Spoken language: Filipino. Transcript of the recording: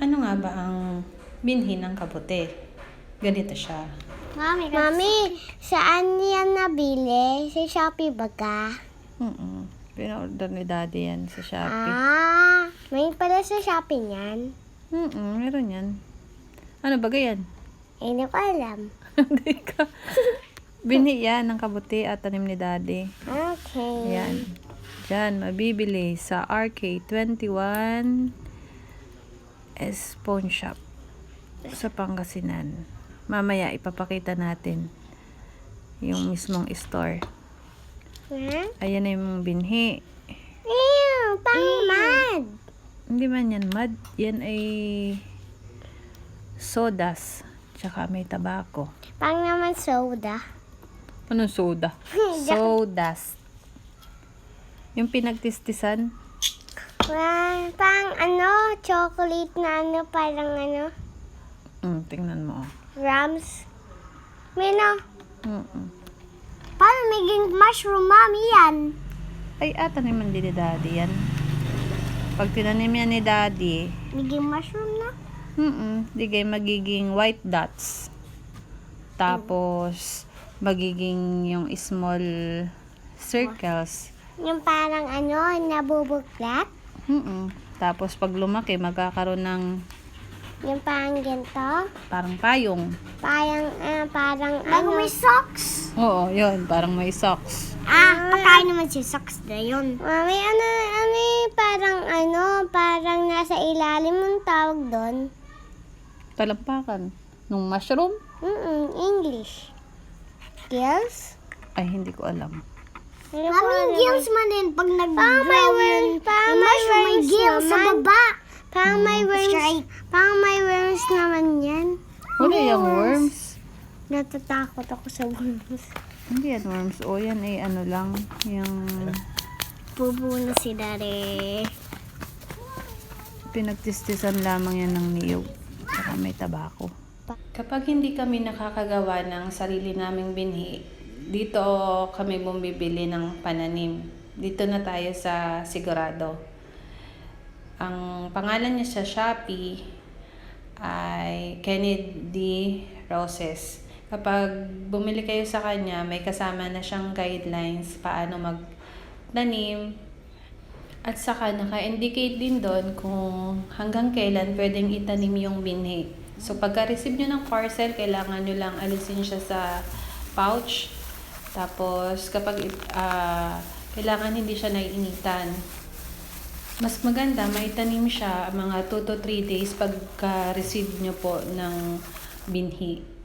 Ano nga ba ang binhi ng kabote? Ganito siya. Mami, Mami, saan yan nabili? Sa Shopee ba ka? Mm Pina-order ni daddy yan sa Shopee. Ah, may pala sa Shopee niyan. Mm meron yan. Ano ba yan? Hindi ko alam. Hindi ka. Binhi yan ng kabote at tanim ni daddy. Okay. Yan. Diyan, mabibili sa RK21 S Pawn Shop sa Pangasinan. Mamaya ipapakita natin yung mismong store. Ha? Ayan na yung binhi. Ew, pang mad. Hindi man yan mud. Yan ay sodas. Tsaka may tabako. Pang naman soda. Anong soda? Sodas. Yung pinagtistisan. Ah, pang ano, chocolate na ano, parang ano, Mm, tingnan mo. oh. rams. Mino, Mm-mm. paano maging mushroom, mami yan? Ay, ata naman din ni daddy yan. Pag tinanim yan ni daddy, Maging mushroom na? mm digay magiging white dots. Tapos, magiging yung small circles. Yung parang ano, nabubuklat? Mm Tapos, pag lumaki, magkakaroon ng Yung parang ganito? parang payong. Parang, ah, parang ano? may socks? Oo, yun. Parang may socks. Ah, pagkain naman si socks na yun. Mami, ano, ano parang ano, parang nasa ilalim ng tawag doon. Talampakan. Nung mushroom? Mm English. Gills? Ay, hindi ko alam. Mami, gills man din pag nag Parang may worms, parang may worms may gills sa baba. Parang may worms, parang may worms naman yan. Wala yung worms. Natatakot ako sa worms. Hindi yan worms. O, yan ay ano lang. Yung Bubu na si Dare. pinagtistisan lamang yan ng niyog. Saka may tabako. Kapag hindi kami nakakagawa ng sarili naming binhi, dito kami bumibili ng pananim. Dito na tayo sa Sigurado. Ang pangalan niya sa Shopee ay Kennedy Roses. Kapag bumili kayo sa kanya, may kasama na siyang guidelines paano magtanim, at saka naka-indicate din doon kung hanggang kailan pwedeng itanim yung binhi. So pagka-receive nyo ng parcel, kailangan nyo lang alisin siya sa pouch. Tapos kapag ah, kailangan hindi siya naiinitan. Mas maganda, maitanim siya mga 2 to 3 days pagka-receive nyo po ng binhi.